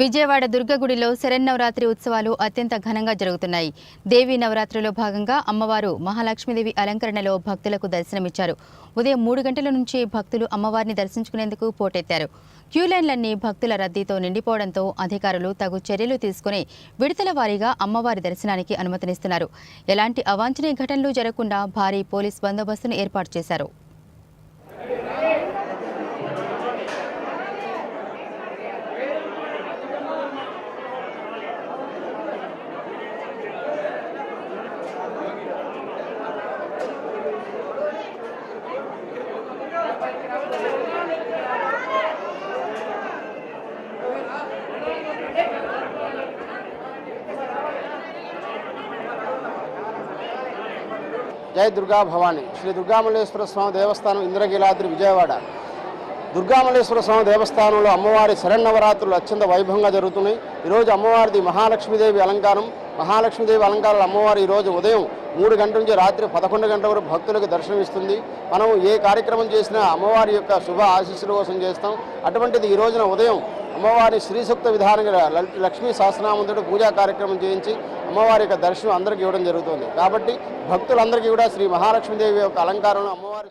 విజయవాడ దుర్గగుడిలో శరన్నవరాత్రి ఉత్సవాలు అత్యంత ఘనంగా జరుగుతున్నాయి. దేవీ నవరాత్రిలో భాగంగా అమ్మవారు మహాలక్ష్మీదేవి అలంకరణలో భక్తులకు దర్శనమిచ్చారు. ఉదయం మూడు గంటల నుంచి భక్తులు అమ్మవారిని దర్శించుకునేందుకు పోటెత్తారు. క్యూలైన్లన్నీ భక్తుల రద్దీతో నిండిపోవడంతో అధికారులు తగు చర్యలు తీసుకుని విడతల వారీగా అమ్మవారి దర్శనానికి అనుమతినిస్తున్నారు. ఎలాంటి అవాంఛనీయ ఘటనలు జరగకుండా భారీ పోలీస్ బందోబస్తును ఏర్పాటు చేశారు. జై దుర్గా భవాని. శ్రీ దుర్గామల్లేశ్వర స్వామి దేవస్థానం ఇంద్రగిలాద్రి విజయవాడ. దుర్గామల్లేశ్వర స్వామి దేవస్థానంలో అమ్మవారి శరణవరాత్రులు అత్యంత వైభవంగా జరుగుతున్నాయి. ఈరోజు అమ్మవారిది మహాలక్ష్మీదేవి అలంకారం. మహాలక్ష్మీదేవి అలంకారాలు అమ్మవారి ఈరోజు ఉదయం మూడు గంటల నుంచి రాత్రి పదకొండు గంటల వరకు భక్తులకు దర్శనమిస్తుంది. మనం ఏ కార్యక్రమం చేసినా అమ్మవారి యొక్క శుభ ఆశీస్సుల కోసం చేస్తాం. అటువంటిది ఈ రోజున ఉదయం అమ్మవారి శ్రీసూక్త విధానంగా లక్ష్మీ సహస్రనామంతో పూజా కార్యక్రమం చేయించి అమ్మవారి యొక్క దర్శనం అందరికీ ఇవ్వడం జరుగుతుంది. కాబట్టి భక్తులందరికీ కూడా శ్రీ మహాలక్ష్మీదేవి యొక్క అలంకారంలో అమ్మవారి